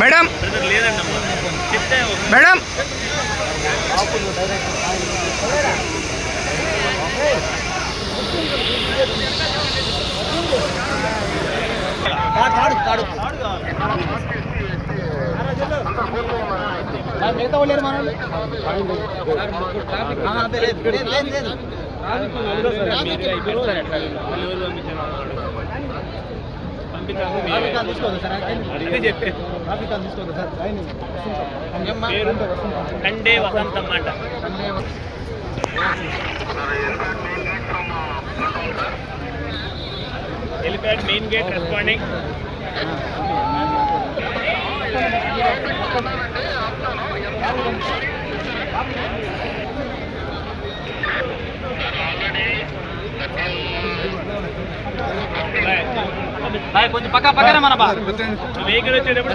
Madam. ఏంది madam. కాడు కాడు. చెప్తే మేడం మిగతా వాళ్ళు లేరు మన వాళ్ళు? ఆ, అదే లేదు, కండే వసంతం హెలిప్యాడ్ మెయిన్ గేట్ రెస్పాండింగ్ కొంచెం పక్క పక్కనే మన వెహికల్ వచ్చేటప్పుడు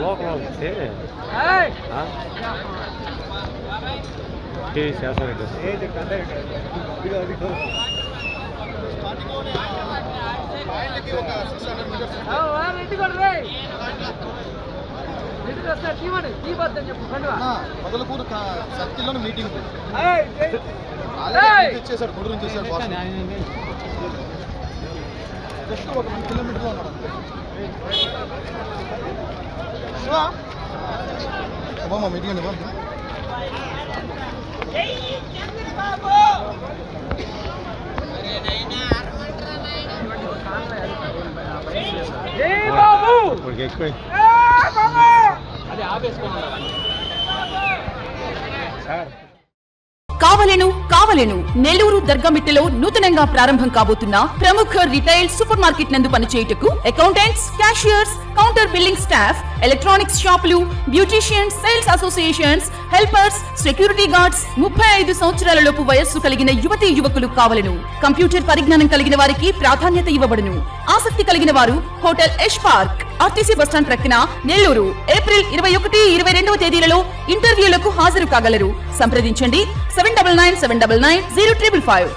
లోపల వస్తే చేస్తారు మొదలకూరు సర్కిల్లోని మీటింగ్ ఇచ్చేసాడు కొడుకు ఇచ్చేసాడు బాస్ జస్ట్ ఒక వన్ కిలోమీటర్లో ఉన్నాడు శివా బామ్మ మీటింగ్ అండి బామ్మ ఎక్కువ కావలేను కావలేను. నెల్లూరు దర్గమిట్టలో నూతనంగా ప్రారంభం కాబోతున్న ప్రముఖ రిటైల్ సూపర్ మార్కెట్ నందు పనిచేయుటకు accountants cashiers counter billing staff electronics షాపులు beauticians sales associations helpers security guards ముప్పై ఐదు సంవత్సరాల లోపు వయస్సు కలిగిన యువతి యువకులు కావలెను. కంప్యూటర్ పరిజ్ఞానం కలిగిన వారికి ప్రాధాన్యత ఇవ్వబడును. ఆసక్తి కలిగిన వారు hotel Yash park RTC bus stand ప్రక్కన నెల్లూరు. ఏప్రిల్ ఇరవై ఒకటి ఇరవై రెండవ తేదీలలో ఇంటర్వ్యూలకు హాజరు కాగలరు. సంప్రదించండి seven double nine seven double nine zero triple five.